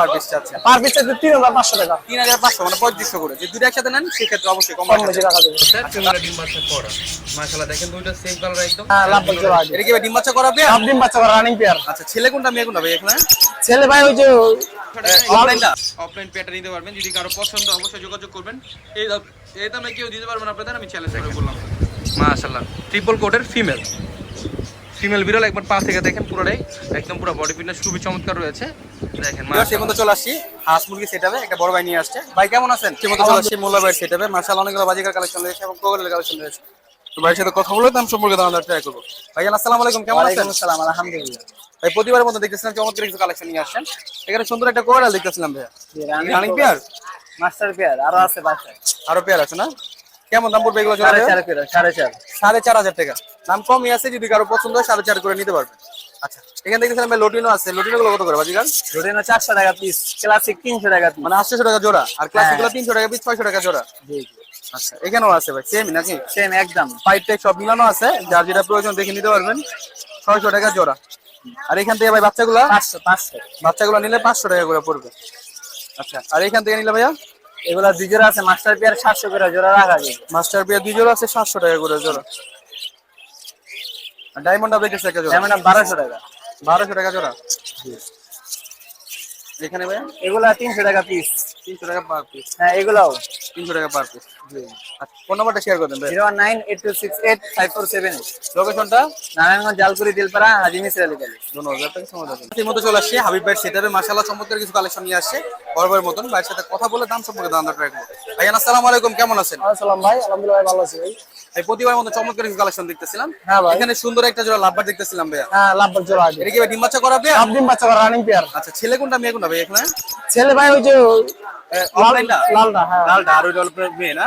Per piece চাচ্ছেন? Per piece চাইতে তিন হাজার পাঁচশো টাকা। তিন হাজার পাঁচশো মানে পঁয়ত্রিশশো করে। যদি দুটো একসাথে নেন সেক্ষেত্রে অবশ্যই কম কম বেশি রাখা যাবে। স্যার ডিম বাচ্চা করা। মাশাআল্লাহ দেখেন দুইটা সেম কালার একদম। হ্যাঁ লাভ জোড়া আছে এটা কি ডিম বাচ্চা করাবে সব ডিম বাচ্চা করা রানিং পেয়ার আচ্ছা ছেলে কোনটা মেয়ে কোনটা ভাই এখানে? ছেলে ভাই ওই যে অফলাইন পেটা নিতে পারবেন যদি কারও পছন্দ অবশ্যই যোগাযোগ করবেন। এই এই দামে কেউ দিতে পারবেন আপনাদের আমি চ্যালেঞ্জ করে বললাম। মাশাআল্লাহ ট্রিপল কোটের ফিমেল ফিমেল বিড়াল একবার পা থেকে দেখেন পুরোটাই। একদম পুরো বডি ফিটনেস খুবই চমৎকার রয়েছে। দেখেন সে মতো চলে আসছি। হাঁস মুরগি সেটাবে একটা বড় ভাই নিয়ে আসছে। ভাই কেমন আছেন? সে মতো চলে আসছি। মোল্লা ভাই সেটাবে মার্শাল অনেকগুলো বাজিকার কালেকশন রয়েছে এবং কোগলের কালেকশন রয়েছে। তো ভাইয়ের সাথে কথা বলে দাম সম্পর্কে দাম ট্রাই করব। ভাইজান আসসালামু আলাইকুম। কেমন আছেন? আসসালাম। আলহামদুলিল্লাহ। ভাই প্রতিবারের মতো দেখতেছিলাম চমৎকার কিছু কালেকশন নিয়ে আসছেন। এখানে সুন্দর একটা কোরাল দেখতেছিলাম ভাইয়া। রানিং পেয়ার মাস্টার পেয়ার আরও আছে বাচ্চা আরও পেয়ার আছে না? কেমন দাম পড়বে এগুলো সাড়ে চার সাড়ে চার। হাজার টাকা। দাম কমই আছে যদি কারও পছন্দ হয় সাড়ে চার করে নিতে পারবে। আচ্ছা এখানে দেখতেছিলাম ভাই আছে। লটিনো গুলো কত করে চারশো টাকা পিস ক্লাসিক তিনশো টাকা মানে আটশো টাকা জোড়া আর ক্লাসিকগুলো তিনশো টাকা পিস ছয়শো টাকা জোড়া। আচ্ছা এখানেও আছে ভাই সেম নাকি? সেম একদম। পাইপ টাইপ সব মিলানো আছে যার যেটা প্রয়োজন দেখে নিতে পারবেন। ছয়শো টাকা জোড়া। আর এখান থেকে ভাই বাচ্চাগুলা? পাঁচশো পাঁচশো। বাচ্চাগুলো নিলে পাঁচশো টাকা করে পড়বে। আচ্ছা আর এখান থেকে নিলে ভাইয়া? এগুলা দুই জোড়া আছে মাস্টার পেয়ার সাতশো করে জোড়া রাখা যায়। মাস্টার পেয়ার দুই জোড়া আছে সাতশো টাকা করে জোড়া। ডায়মন্ড আপডেট আছে একটা জোড়া। যেমন বারোশো টাকা। বারোশো টাকা জোড়া। এখানে ভাই? এগুলা তিনশো টাকা পিস তিনশো টাকা পার পিস হ্যাঁ এগুলাও। তিনশো টাকা পার পিস আচ্ছা ফোন নাম্বারটা শেয়ার করে দেন ভাই। Zero one nine eight two six eight five four seven. লোকেশনটা? নারায়ণগঞ্জ জালকুড়ি দিলপাড়া হাজি মিসির আলী ধন্যবাদ আপনাকে সময় মতো চলে আসছে হাবিব ভাই সেটারে চমৎকার কিছু কালেকশন নিয়ে আসছে। বরাবরের মতন। ভাইয়ের সাথে কথা বলে দাম সম্পর্কে দাম ট্রাই করব। ভাইয়ান আসসালামু আলাইকুম কেমন আছেন? আসসালাম ভাই আলহামদুলিল্লাহ ভালো আছি ভাই। প্রতিবার মতো চমৎকার কিছু কালেকশন দেখতেছিলাম। হ্যাঁ ভাই। এখানে সুন্দর একটা জোড়া লাভবার দেখতেছিলাম ভাইয়া। হ্যাঁ লাভ জোড়া আছে। এটা কি ডিম বাচ্চা করাবে সব ডিম বাচ্চা করা রানিং পেয়ার আচ্ছা ছেলে কোনটা মেয়ে কোনটা ভাই এখানে? ছেলে ভাই ওই যে অফলাইনটা লালটা হ্যাঁ। লালটা আর হলো মেয়ে না?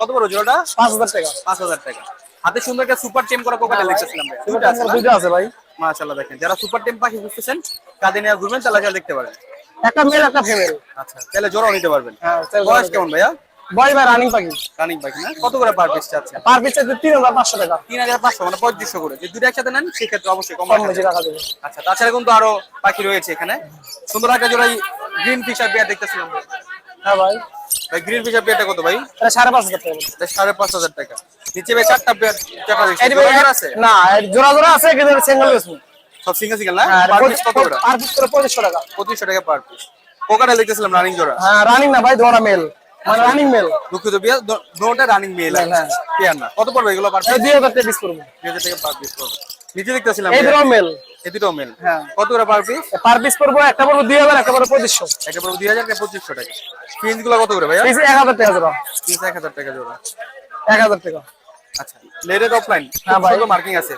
কত বড় জোড়াটা? পাঁচ হাজার টাকা। পাঁচ হাজার টাকা। হাতে সুন্দর একটা সুপার টেম করা কোকাটা দেখতেছিলাম ভাই দুটো আছে? দুটো আছে ভাই। মাশাআল্লাহ দেখেন। যারা সুপার টেম পাখি খুঁজতেছেন কাঁদে নিয়ে ঘুরবেন তাহলে দেখতে পারেন একটা মেল একটা ফিমেল আচ্ছা তাহলে জোড়াও নিতে পারবেন। হ্যাঁ বয়স কেমন ভাইয়া? বয় ভাই রানিং পাখি? রানিং পাখি না? কত করে পার পিস পার পিস তিন হাজার পাঁচশো টাকা। তিন হাজার পাঁচশো মানে পঁয়ত্রিশশো করে। যদি দুটো একসাথে নেন সেক্ষেত্রে অবশ্যই কম রাখা বেশি যাবে। রাখা যাবে। আচ্ছা তাছাড়া কিন্তু আরও পাখি রয়েছে এখানে। সুন্দর একটা জোড়াই গ্রিন ফিশার দেখতেছিলাম। হ্যাঁ ভাই। ভাই গ্রিন ফিশার কত ভাই? সাড়ে পাঁচ হাজার টাকা। সাড়ে পাঁচ হাজার টাকা। নিচে ভাই চারটা চারটা আছে? না জোড়া জোড়া আছে কিন্তু সিঙ্গেল সব সিঙ্গেল সিঙ্গেল না? হ্যাঁ পার পিস কত করে? পার পিস করে পঁচিশশো টাকা। পঁচিশশো টাকা পার পিস কোকাটা লিখতেছিলাম রানিং জোড়া। হ্যাঁ রানিং না ভাই জোড়া মেল মানে রানিং মেল দুঃখিত বিয়া দুটোটা রানিং মেল হ্যাঁ। পেয়ার না কত পড়বে এগুলো পার পিস টাকা পিস টাকা পার পিস পড়বে। নিচে দেখতেছিলাম এই দুটো মেল এই দুটো মেল হ্যাঁ। কত করে পার পিস পার পিস করব একটা পড়ব দুই হাজার একটা পড়ব পঁচিশশো। একটা পড়বে দুই হাজার একটা পঁচিশশো টাকা। ফিন্সগুলো কত করে পিস এক হাজার টাকা জোড়া। এক হাজার টাকা জোড়া। এক হাজার টাকা। আচ্ছা লেডেড অফলাইন হ্যাঁ ভাই। মার্কিং আছে।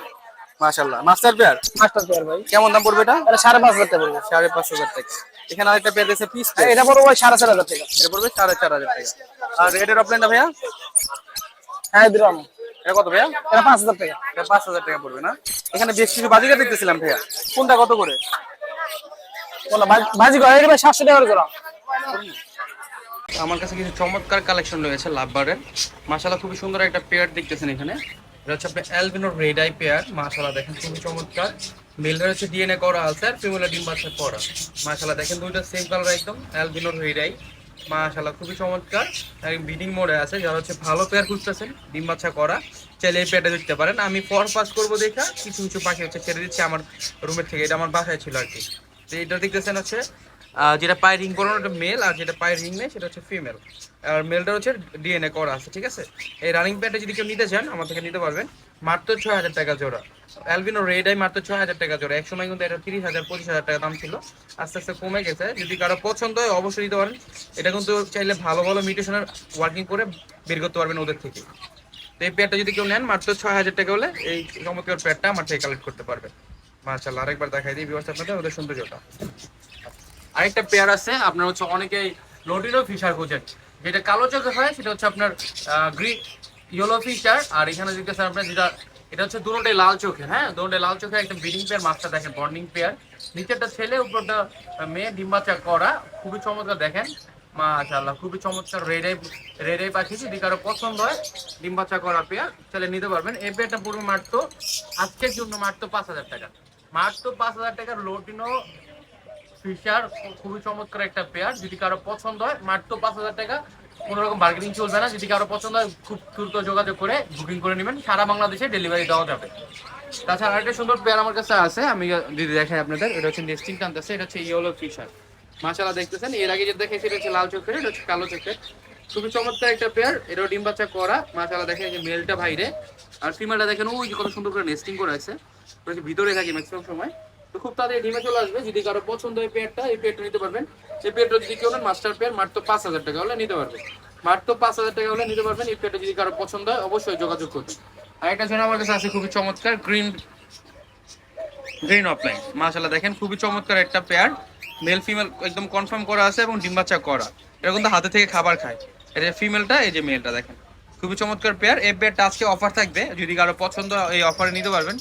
মাশাআল্লাহ। মাস্টার পেয়ার মাস্টার পেয়ার ভাই। কেমন দাম পড়বে এটা? এটা সাড়ে পাঁচ হাজার টাকা পড়বে। সাড়ে পাঁচ হাজার টাকা। এখানে আরেকটা পেয়ার পিস আর এটা পড়ব ওই সাড়ে চার হাজার টাকা। এটা পড়বে সাড়ে চার হাজার টাকা। আর রেডের অফলাইনটা ভাইয়া? হ্যাঁ দিলাম এটা কত ভাইয়া? এটা পাঁচ হাজার টাকা। এটা পাঁচ হাজার টাকা পড়বে না? এখানে বেশ কিছু বাজিকা দেখতেছিলাম ভাইয়া। কোনটা কত করে? ভাজি করে এটা সাতশো টাকা করে আমার কাছে কিছু চমৎকার কালেকশন রয়েছে লাভবারের। মাশাআল্লাহ খুবই সুন্দর একটা পেয়ার দেখতেছেন এখানে। এটা হচ্ছে আপনার রেড আই পেয়ার মাশাআল্লাহ দেখেন খুবই চমৎকার। মেলটা হচ্ছে ডিএনএ করা আলসার ফিমেলা ডিম বাচ্চা করা। মাশাল্লাহ দেখেন দুইটা সেম কালার একদম অ্যালবিনো হয়ে যায় মাশাআল্লাহ, খুবই চমৎকার। বিডিং মোডে আছে, যারা হচ্ছে ভালো পেয়ার খুঁজতেছেন, ডিম বাচ্চা করা, চাইলে এই পেয়ারটা দেখতে পারেন। আমি পর পাস করব দেখা, কিছু কিছু পাখি হচ্ছে ছেড়ে দিচ্ছে আমার রুমের থেকে, এটা আমার বাসায় ছিল আর কি। তো এটা দেখতেছেন হচ্ছে যেটা পায়ে রিং করানো ওটা মেল আর যেটা পায়ে রিং নেই, সেটা হচ্ছে ফিমেল আর মেলটা হচ্ছে ডিএনএ করা আছে, ঠিক আছে? এই রানিং প্যান্টটা যদি কেউ নিতে চান, আমার থেকে নিতে পারবেন। মাত্র ছয় হাজার টাকা জোড়া। অ্যালবিনো রেড আই মাত্র ছয় হাজার টাকা জোড়া। এক সময় কিন্তু এটা তিরিশ হাজার, পঁচিশ হাজার টাকা দাম ছিল। আস্তে আস্তে কমে গেছে। যদি কারও পছন্দ হয়, অবশ্যই নিতে পারেন। এটা কিন্তু চাইলে ভালো ভালো মিউটেশনের ওয়ার্কিং করে বের করতে পারবেন ওদের থেকে। তো এই প্যাডটা যদি কেউ নেন, মাত্র ছয় হাজার টাকা হলে এই চমৎকার প্যাডটা আমার থেকে কালেক্ট করতে পারবে মাশাআল্লাহ, আরেকবার দেখাই দিই ব্যবস্থা আপনাদের ওদের সৌন্দর্যটা আরেকটা পেয়ার আছে, আপনার হচ্ছে অনেকেই লোটিনো ফিশার খোঁজেন। যেটা কালো চোখে হয়, সেটা হচ্ছে আপনার গ্রিন ইয়েলো ফিশার আর এখানে দেখতেছেন আপনার যেটা, এটা হচ্ছে দুটোটাই লাল চোখে হ্যাঁ? দুটোটাই লাল চোখে, একটা ব্রিডিং পেয়ার মাছটা দেখেন বর্নিং পেয়ার নিচেরটা ছেলে, উপরটা মেয়ে, ডিম্বাচা করা, খুবই চমৎকার দেখেন। মাশাআল্লাহ, খুবই চমৎকার রেডাই রেডাই পাখি যদি কারও পছন্দ হয়, ডিম্বাচা করা পেয়ার তাহলে নিতে পারবেন। এই পেয়ারটা পুরো মারতো আজকের জন্য মারতো পাঁচ হাজার টাকা। মারতো পাঁচ হাজার টাকার লোটিনো ফিশার খুবই চমৎকার একটা পেয়ার, যদি কারও পছন্দ হয়, মাত্র পাঁচ হাজার টাকা, কোনো রকম বার্গেনিং চলবে না, যদি কারও পছন্দ হয়, খুব দ্রুত যোগাযোগ করে বুকিং করে নেবেন, সারা বাংলাদেশে ডেলিভারি দেওয়া যাবে। তাছাড়া আরেকটা সুন্দর পেয়ার আমার কাছে আছে, আমি দিদি দেখাই আপনাদের, এটা হচ্ছে নেস্টিং টানতেছে এটা হচ্ছে ইয়েলো ফিশার মাশাআল্লাহ দেখতেছেন, এর আগে যে দেখেছি, এটা হচ্ছে লাল চোখের, এটা হচ্ছে কালো চোখের। খুবই চমৎকার একটা পেয়ার, এটাও ডিম বাচ্চা করা, মাশাআল্লাহ দেখেন যে মেলটা বাইরে। আর ফিমেলটা দেখেন, ওই যে কত সুন্দর করে নেস্টিং করে আছে। ভিতরে থাকে ম্যাক্সিমাম সময়। খুব তাড়াতাড়ি ডিমে চলে আসবে। যদি কারও পছন্দ হয় পেয়ারটা, এই পেয়ারটা নিতে পারবেন। এই পেয়ারটা যদি কেউ মাস্টার পেয়ার মাত্র পাঁচ হাজার টাকা হলে নিতে পারবেন মাত্র পাঁচ হাজার টাকা হলে নিতে পারবেন। এই পেয়ারটা যদি কারও পছন্দ হয়, অবশ্যই যোগাযোগ আর একটা জন্য আমার কাছে আছে, খুবই চমৎকার গ্রিন গ্রিন অফলাইন। মাশাআল্লাহ, দেখেন, খুবই চমৎকার একটা পেয়ার। মেল, ফিমেল একদম কনফার্ম করা আছে এবং ডিম বাচ্চা করা। এরকম তো হাতে থেকে খাবার খায়। এটা ফিমেলটা, এই যে মেলটা, দেখেন। খুবই চমৎকার পেয়ার। এই পেয়ারটা আজকে অফার থাকবে। যদি কারও পছন্দ এই অফারে নিতে পারবেন।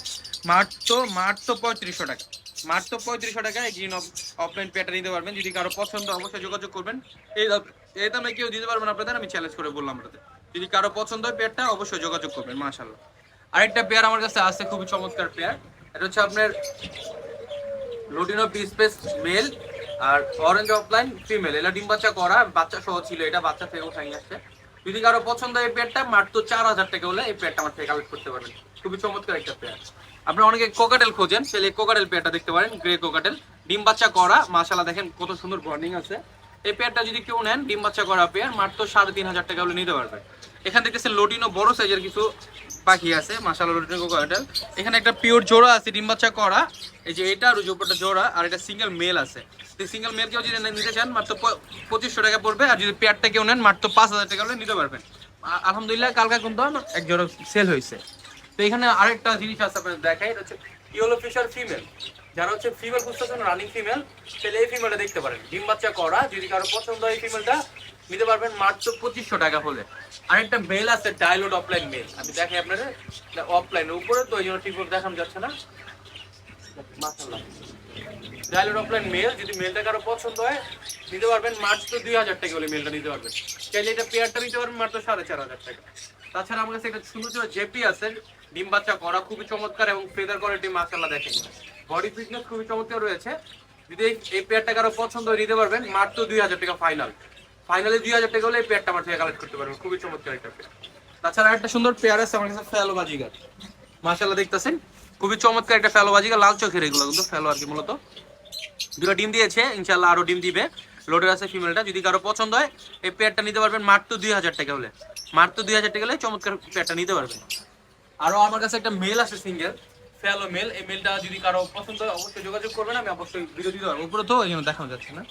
মাত্র মাত্র পঁয়ত্রিশশো টাকা। মাত্র পঁয়ত্রিশশো টাকায় গ্রিন অফলাইন পেয়ারটা নিতে পারবেন। যদি কারও পছন্দ অবশ্যই যোগাযোগ করবেন। এই এই দামে কেউ দিতে পারবেন আপনাদের, আমি চ্যালেঞ্জ করে বললাম আপনাদের। যদি কারও পছন্দ হয় পেয়ারটা অবশ্যই যোগাযোগ করবেন মাশাল্লাহ আরেকটা পেয়ার আমার কাছে আছে, খুবই চমৎকার পেয়ার এটা হচ্ছে আপনার লুটিনো পিস পেস মেল আর অরেঞ্জ অফলাইন ফিমেল এটা ডিম বাচ্চা করা, বাচ্চা সহ ছিল এটা, বাচ্চা থেকে উঠাই আসছে। যদি কারও পছন্দ হয় এই পেয়ারটা মাত্র চার হাজার টাকা হলে এই পেয়ারটা আমার থেকে কালেক্ট করতে পারবেন। খুবই চমৎকার একটা পেয়ার আপনারা অনেকে কোকাটেল খোঁজেন সেলে কোকাটেল পেয়ারটা দেখতে পারেন গ্রে কোকাটেল ডিম বাচ্চা করা মাশাল্লাহ দেখেন কত সুন্দর বর্নিং আছে। এই পেয়ারটা যদি কেউ নেন, ডিম বাচ্চা করা পেয়ার মাত্র সাড়ে তিন হাজার টাকা হলে নিতে পারবেন এখান থেকে লোটিনো বড় সাইজের কিছু পাখি আছে, মাশাআল্লাহ লোটিনো কোকাটেল এখানে একটা পিওর জোড়া আছে, ডিম বাচ্চা করা এই যে এটা আর উপরটা জোড়া, আর এটা সিঙ্গেল মেল আছে। সিঙ্গেল মেল কেউ যদি নিতে চান, মাত্র পঁচিশশো টাকা পড়বে, আর যদি পেয়ারটা কেউ নেন, মাত্র পাঁচ হাজার টাকা হলে নিতে পারবেন। আলহামদুলিল্লাহ, কালকা কিন্তু এক জোড়া সেল হয়েছে। তো এখানে আরেকটা জিনিস আছে আপনাদের দেখাই, এটা হচ্ছে ইয়েলো ফিশার ফিমেল। যারা হচ্ছে ফিমেল খুঁজতেছেন, রানিং ফিমেল, তাহলে এই ফিমেলটা দেখতে পারেন। ডিম বাচ্চা করা, যদি কারও পছন্দ হয় এই ফিমেলটা, নিতে পারবেন মাত্র পঁচিশশো টাকা হলে। আরেকটা মেল আছে ডায়লোড অফলাইন মেল। আমি দেখাই আপনাদের অফলাইন উপরে, তো ওই জন্য ঠিক দেখানো যাচ্ছে না। মাশাআল্লাহ। ডায়লোড অফলাইন মেল, যদি মেলটা কারও পছন্দ হয়, নিতে পারবেন মাত্র দুই হাজার টাকা হলে মেলটা নিতে পারবেন। চাইলে এটা পেয়ারটা নিতে পারবেন মাত্র সাড়ে চার হাজার টাকা। তাছাড়া আমার কাছে একটা সুন্দর জেপি আছে। ডিম বাচ্চা করা খুবই চমৎকার এবং ফেদার কোয়ালিটি মাসাল্লাহ দেখেন। বডি ফিটনেস খুবই চমৎকার রয়েছে। যদি এই- এই পেয়ারটা কারও পছন্দ হয় নিতে পারবেন, মাত্র দুই হাজার টাকা ফাইনাল ফাইনালে দুই হাজার টাকা হলে এই পেয়ারটা আমার থেকে কালেক্ট করতে পারবেন। খুবই চমৎকার একটা পেয়ার। তাছাড়া একটা সুন্দর পেয়ার আছে, আমার কাছে ফেলো বাজিগার। মাসাল্লাহ দেখতেছেন। খুবই চমৎকার একটা ফেলো বাজিগার, লাল চোখের এগুলো কিন্তু ফেলো আর কি মূলত। দুটো ডিম দিয়েছে ইনশাল্লাহ আরও ডিম দিবে। লোডের আছে ফিমেলটা, যদি কারও পছন্দ হয়, এই পেয়ারটা নিতে পারবেন মাত্র দুই হাজার টাকা হলে। মাত্র দুই হাজার টাকা চমৎকার পেয়ারটা নিতে পারবেন। আরও আমার কাছে একটা মেল আছে সিঙ্গেল ফেলো মেল এই মেলটা যদি কারও পছন্দ হয় অবশ্যই যোগাযোগ করবেন আমি অবশ্যই ভিডিও দিতে পারব। উপরে তো এই জন্য দেখানো যাচ্ছে না।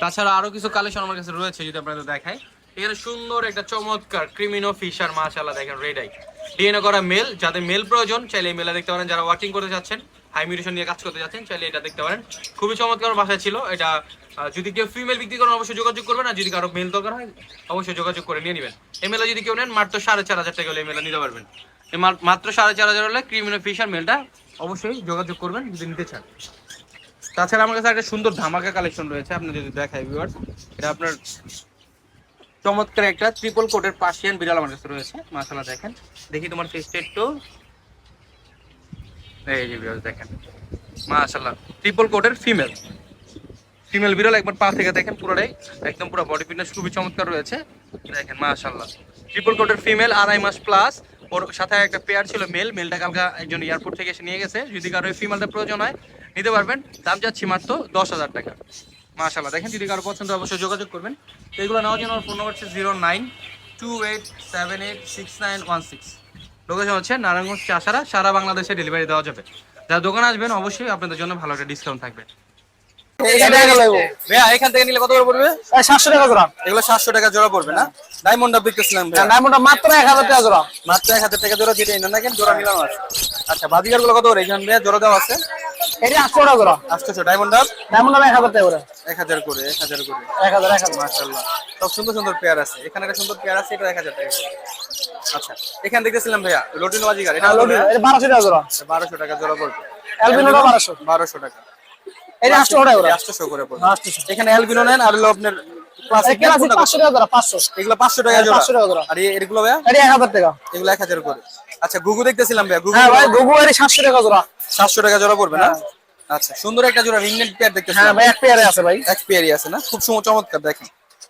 তাছাড়া আরও কিছু কালেকশন আমার কাছে রয়েছে যদি আপনাদের দেখাই। এখানে সুন্দর একটা চমৎকার ক্রিমিনো ফিশার মাশাআল্লাহ দেখেন রেড আই ডিএনএ করা মেল যাদের মেল প্রয়োজন চাইলে এই মেলা দেখতে পারেন যারা ওয়ার্কিং করতে যাচ্ছেন হাই মিউটেশন নিয়ে কাজ করতে যাচ্ছেন, চাইলে এটা দেখতে পারেন। খুবই চমৎকার বাসায় ছিল। এটা যদি কেউ ফিমেল বিক্রি করেন, অবশ্যই যোগাযোগ করবেন, আর যদি কারও মেল দরকার হয়, অবশ্যই যোগাযোগ করে নিয়ে নেবেন। মেলা যদি কেউ নেন, মাত্র সাড়ে চার হাজার টাকা হলে মেলা নিতে পারবেন। মাত্র সাড়ে চার হাজার হলে ক্রিমিনো ফিশার মেলটা অবশ্যই যোগাযোগ করবেন, যদি নিতে চান। তাছাড়া আমার কাছে একটা সুন্দর ধামাকা কালেকশন রয়েছে আপনি যদি দেখাই ভিউয়ার্স এটা আপনার চমৎকার একটা ট্রিপল কোটের পার্সিয়ান বিড়াল আমার কাছে রয়েছে। মাশাআল্লাহ দেখেন। দেখি তোমার ফেসটা একটু। এই যে ভিউয়ার্স দেখেন। মাশাআল্লাহ ট্রিপল কোটের ফিমেল ফিমেল বিড়াল একবার পা থেকে দেখেন পুরোটাই, একদম পুরো বডি ফিটনেস খুবই চমৎকার রয়েছে। দেখেন, মাশাআল্লাহ। ট্রিপল কোটের ফিমেল আড়াই মাস প্লাস ওর সাথে একটা পেয়ার ছিল মেল মেলটা কালকা একজন এয়ারপোর্ট থেকে এসে নিয়ে গেছে। যদি কারও ফিমেলটা প্রয়োজন হয়, নিতে পারবেন। দাম যাচ্ছি মাত্র দশ হাজার টাকা। মাশাআল্লাহ, দেখেন, যদি কারও পছন্দ অবশ্যই যোগাযোগ করবেন। এগুলো নেওয়ার জন্য আমার ফোন নম্বর হচ্ছে zero nine two eight seven eight six nine one six location হচ্ছে নারায়ণগঞ্জ চাষারা সারা বাংলাদেশে ডেলিভারি দেওয়া যাবে। যারা দোকানে আসবেন অবশ্যই আপনাদের জন্য ভালো একটা ডিসকাউন্ট থাকবে। এখান থেকে নিলে কত করে পড়বে? সাতশো টাকা জোড়া। এগুলো সাতশো টাকা জোড়া পড়বে না? ডায়মন্ড আপ ডায়মন্ডটা মাত্র এক হাজার টাকা জোড়া। মাত্র এক হাজার টাকা জোড়া যেটা না জোড়া আছে আচ্ছা বাজিকারগুলো কত করে? এখানে জোড়া দেওয়া আছে। এটা আটশো টাকা জোড়া। আটশোশো ডায়মন্ড আপ ডায়মন্ড এক হাজার টাকা করে। এক হাজার করে এক হাজার করে। এক হাজার এক হাজার। মাশাল্লাহ সব সুন্দর সুন্দর পেয়ার আছে। এখানে একটা সুন্দর পেয়ার আছে এটা এক হাজার টাকা করে। আচ্ছা এখানে দেখতেছিলাম ভাইয়া লোটিন বাজিকার এটা হ্যাঁ, লোডি, এটা বারোশো টাকা জোড়া। বারোশো টাকা জোড়া পড়বে অ্যালবিনোটা বারোশো? বারোশো টাকা। এটা আটশো টাকা জোড়া। আটশোশো করে পড়বে। আটশোশো এখানে অ্যালবিনো নেন আর হলো আপনার ক্লাসিক এই ক্লাসিক পাঁচশো টাকা জোড়া পাঁচশো। এগুলো পাঁচশো টাকা হ্যাঁ, জোড়া। 500 টাকা জোড়া। আর এগুলো ভাইয়া? এটা এক হাজার টাকা। এগুলো এক হাজার করে। আচ্ছা গুগু দেখতেছিলাম ভাইয়া গুগু হ্যাঁ ভাই গুগু এর সাতশো টাকা জোড়া। সাতশো টাকা জোড়া পড়বে না? আচ্ছা সুন্দর একটা জোড়া রিংনেট পেয়ার দেখতেছি হ্যাঁ ভাই এক পেয়ারে আছে ভাই। এক পেয়ারই আছে না? খুব সুন্দর চমৎকার দেখেন।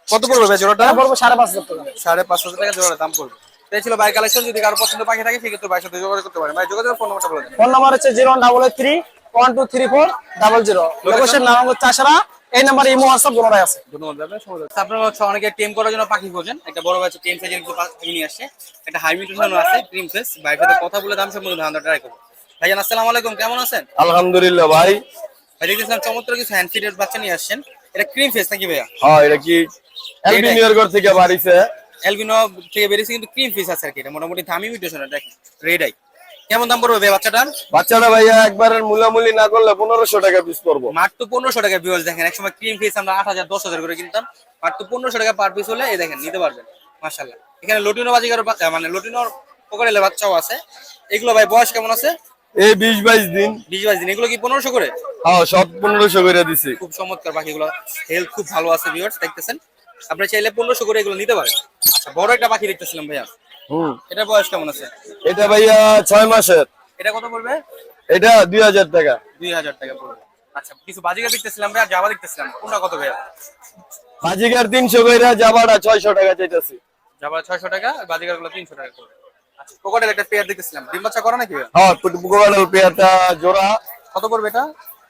কত পড়বে ভাই জোড়াটা? পড়বে পড়ব সাড়ে পাঁচ হাজার টাকা। সাড়ে পাঁচ হাজার টাকা জোড়া দাম পড়বে। এই ছিল বাই কালেকশন যদি কারও পছন্দ পাখি থাকে সেক্ষেত্রে বাইর সাথে যোগাযোগ করতে পারেন। ভাই যোগাযোগ ফোন নাম্বারটা বলে ফোন নাম্বার হচ্ছে zero double three one two three four double zero location নাম চাষারা এই নাম্বার ইমো হোয়াটসঅ্যাপ আছে। ধন্যবাদ দাদা আপনারা হচ্ছে অনেকে টেম করার জন্য পাখি খোঁজেন। একটা বড় বাচ্চা টেম সাইজের কিছু পাখি নিয়ে আসছে। একটা হাইমিটেশন আছে ক্রিম ফেস বাইরের সাথে কথা বলে দাম সম্বন্ধে ধান্দা ট্রাই করব। ভাইজান আসসালামু আলাইকুম কেমন আছেন? আলহামদুলিল্লাহ ভাই। ভাই দেখতেছিলাম চমৎকার কিছু হ্যান্ড বাচ্চা নিয়ে আসছেন। এটা ক্রিম ফেস নাকি ভাইয়া? হ্যাঁ এটা কি এলবিনিয়রগড় থেকে বাড়িছে। এলবিনো থেকে বেরিয়েছে কিন্তু ক্রিম ফেস আছে আর কি এটা মোটামুটি দামি মিউটেশন দেখেন রেড আই কেমন দাম পড়বে বাচ্চাটার? বাচ্চাটা ভাইয়া একবারের মূলামূলি না করলে পনেরোশো টাকা পিস পড়ব। মাত্র পনেরোশো টাকা ভিউয়ার্স দেখেন একসময় ক্রিম ফেস আমরা আট হাজার দশ হাজার করে কিনতাম। মাত্র পনেরোশো টাকা পার পিস হলে এই দেখেন নিতে পারবেন মাশাল্লাহ এখানে লটিনো বাজিকার মানে লটিনোর পকড়েলে বাচ্চাও আছে। এগুলো ভাই বয়স কেমন আছে? এই বিশ বাইশ দিন। বিশ বাইশ দিন এগুলো কি পনেরোশো করে? হ্যাঁ সব পনেরোশো করে দিছি। খুব চমৎকার পাখিগুলো হেলথ খুব ভালো আছে ভিউয়ার্স দেখতেছেন। আপনি চাইলে পনেরোশো করে এগুলো নিতে পারেন। আচ্ছা বড় একটা পাখি দেখতেছিলাম ভাইয়া। হুম। এটা বয়স কেমন আছে? এটা ভাইয়া ছয় মাসের। এটা কত পড়বে? এটা দুই হাজার টাকা। দুই হাজার টাকা পড়বে। আচ্ছা কিছু বাজিকা দেখতেছিলাম ভাইয়া জাবা দেখতেছিলাম। কোনটা কত ভাইয়া? বাজিকার তিনশো করে যাবাটা ছয়শো টাকা চাইতেছি। জাবা ছয়শো টাকা বাজিকারগুলো তিনশো টাকা পড়বে। আচ্ছা কোকাটেল একটা পেয়ার দেখতেছিলাম। ডিম বাচ্চা করা নাকি হ্যাঁ পেয়ারটা জোড়া। কত পড়বে এটা?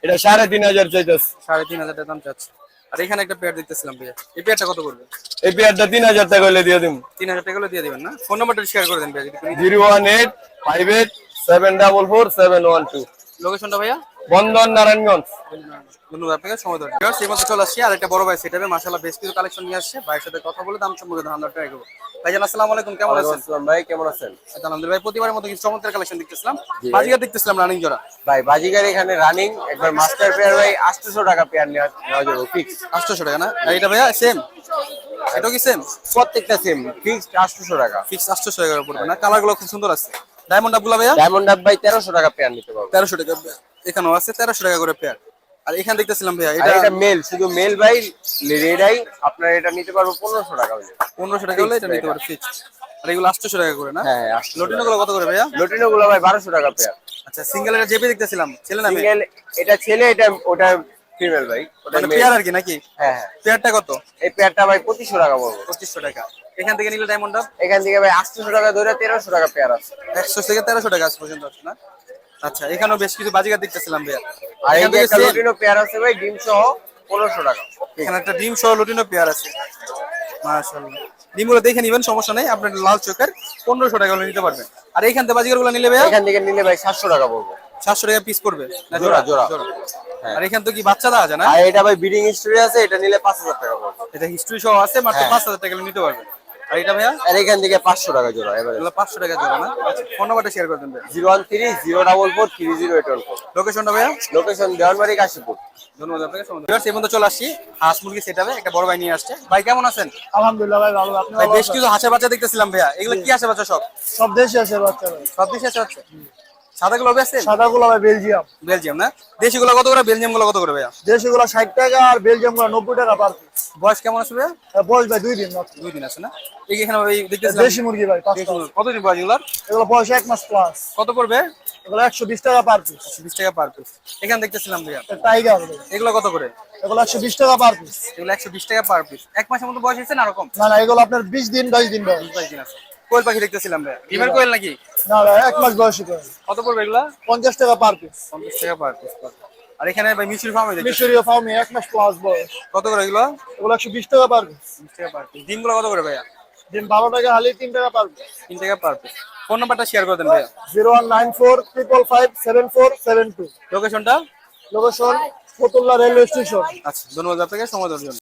এটা সাড়ে তিন হাজার চাইতেছি। সাড়ে তিন হাজার টাকা দাম চাচ্ছে। আর এখানে একটা পেয়ার দেখতেছিলাম ভাইয়া। এই পেয়ারটা কত করবে এই পেয়ারটা তিন হাজার টাকা হলে দিয়ে দিন তিন হাজার টাকা হলে দিয়ে দিবেন না? ফোন নাম্বারটা শেয়ার করে দেন ভাইয়া zero one eight five eight seven double four seven one two. লোকেশনটা ভাইয়া? বন্ধন নারায়ণগঞ্জ। ধন্যবাদ আপনাকে সময় দেওয়ার সেই মতো চলে আসছি আর একটা বড় ভাই সেটাবে মাসাল্লাহ বেশ কিছু কালেকশন নিয়ে আসছে। ভাইয়ের সাথে কথা বলে দাম সম্পর্কে ধারণা ট্রাই করব। ভাইজান আসসালামু আলাইকুম কেমন আছেন? আসসালাম ভাই কেমন আছেন? আলহামদুলিল্লাহ ভাই প্রতিবারের মতো কিছু চমৎকার কালেকশন দেখতেছিলাম। বাজিকার দেখতেছিলাম রানিং জোড়া। ভাই বাজিগার এখানে রানিং একবার মাস্টার পেয়ার ভাই আটশোশো টাকা পেয়ার নেওয়া যাবে ফিক্স আটশোশো টাকা না? আর এটা ভাইয়া সেম এটাও কি সেম প্রত্যেকটা সেম ফিক্সড আটশোশো টাকা। ফিক্স আটশোশো টাকা করে পড়বে না? কালারগুলো খুব সুন্দর আছে। ডায়মন্ড আপগুলো ভাইয়া? ডায়মন্ড আপ ভাই তেরোশো টাকা পেয়ার নিতে পারব। তেরোশো টাকা এখানেও আছে তেরোশো টাকা করে পেয়ার আর এখানে দেখতেছিলাম ভাইয়া এটা এটা মেল শুধু মেল ভাই রেডাই আপনার এটা নিতে পারব পনেরোশো টাকা হলে। পনেরোশো টাকা হলে এটা নিতে পারে ফিক্স আর এগুলো আটশোশো টাকা করে না? হ্যাঁ লটিনো গুলো কত করে ভাইয়া? লটিনো গুলো ভাই বারোশো টাকা পেয়ার আচ্ছা সিঙ্গেল এটা জেপি দেখতেছিলাম ছেলে না সিঙ্গেল এটা ছেলে এটা ওটা ফিমেল ভাই ওটা মানে পেয়ার আর কি নাকি? হ্যাঁ হ্যাঁ। পেয়ারটা কত? এই পেয়ারটা ভাই পঁচিশশো টাকা পড়ব পঁচিশশো টাকা। এখান থেকে নিলে ডায়মন্ড এখান থেকে ভাই আটশোশো টাকা ধরে তেরোশো টাকা পেয়ার আছে। একশো থেকে তেরোশো টাকা আজ পর্যন্ত আছে না? আচ্ছা এখানেও বেশ কিছু বাজিকার দেখতেছিলাম ভাইয়া। আর এই যে একটা same। পেয়ার আছে ভাই ডিম সহ পনেরোশো টাকা। এখানে একটা ডিম সহ লুটিনো পেয়ার আছে। মাশাআল্লাহ। ডিমগুলো দেখে নিবেন সমস্যা নেই আপনার লাল চোখের পনেরোশো টাকা হলে নিতে পারবেন। আর এইখান থেকে বাজিকারগুলো নিলে ভাইয়া? এখান থেকে নিলে ভাই সাতশো টাকা পড়ব। সাতশো টাকা পিস করবে না জোড়া, জোড়া। আর এখান তো কি বাচ্চা দেওয়া যায় না? আর এটা ভাই বিডিং হিস্টরি আছে এটা নিলে পাঁচ হাজার টাকা পড়বে। এটা হিস্ট্রি সহ আছে মাত্র হ্যাঁ। পাঁচ হাজার টাকা নিতে পারবেন। আর এটা ভাইয়া? আর এখান থেকে পাঁচশো টাকা জোড়া এবার। এগুলো পাঁচশো টাকা জোড়া না? ফোন নাম্বারটা শেয়ার করে দেন zero one three zero double four three zero eight one four. লোকেশনটা ভাইয়া? লোকেশন কাশীপুর। ধন্যবাদ আপনাকে চলে আসছি হাঁস মুরগি সেটাবে একটা বড় ভাই নিয়ে আসছে। ভাই কেমন আছেন? আলহামদুলিল্লাহ ভাই ভালো। আপনি ভাই বেশ কিছু হাঁসের বাচ্চা দেখতেছিলাম ভাইয়া। এগুলো কি হাঁসের বাচ্চা সব? সব দেশে আসে বাচ্চা ভাই। সব দেশে আছে হচ্ছে সাদা গুলো আছে? সাদা গুলো বেলজিয়াম। বেলজিয়াম না? দেশি গুলো কত করে? বেলজিয়ামগুলো কত করে ভাইয়া? দেশি গুলো ষাট টাকা আর বেলজিয়ামগুলো নব্বই টাকা পার বয়স কেমন আছে ভাইয়া? বয়স ভাই দুই দিন মাত্র। দুই দিন আছে না? এই এখানে ওই দেখতেছিলাম দেশি মুরগি ভাই পাঁচটা কতদিন বয়স এগুলোর? এগুলো বয়স এক মাস প্লাস কত পড়বে? এগুলো একশো বিশ টাকা পার পিস বিশ টাকা পার পিস এখানে দেখতেছিলাম ভাইয়া। টাইগার এগুলো কত করে? এগুলো একশো বিশ টাকা পার পিস এগুলো একশো বিশ টাকা পার পিস এক মাসের মতো বয়স হয়েছে না এরকম? না না এগুলো আপনার বিশ দিন বাইশ দিন বয়স বাইশ দিন আছে। কোয়েল পাখি দেখতেছিলাম ভাই ডিমের কোয়েল নাকি? না ভাই এক মাস বয়সী করে কত পড়বে এগুলা? পঞ্চাশ টাকা পার পিস পঞ্চাশ টাকা পার পিস আর এখানে ভাই মিশরি ফার্মে দেখতেছি। মিশরীয় ফার্মে এক মাস প্লাস বয়স। কত করে এগুলো? এগুলো একশো বিশ টাকা পার পিস বিশ টাকা পার পিস ডিমগুলো কত করে ভাইয়া? দিন বারো টাকা হালি তিন টাকা পার পিস তিন টাকা পার পিস ফোন নাম্বারটা শেয়ার করে দেন ভাইয়া। Zero one nine four triple five seven four seven two লোকেশনটা লোকেশন ফতুল্লা রেলওয়ে স্টেশন আচ্ছা ধন্যবাদ আপনাকে সময় দেওয়ার জন্য।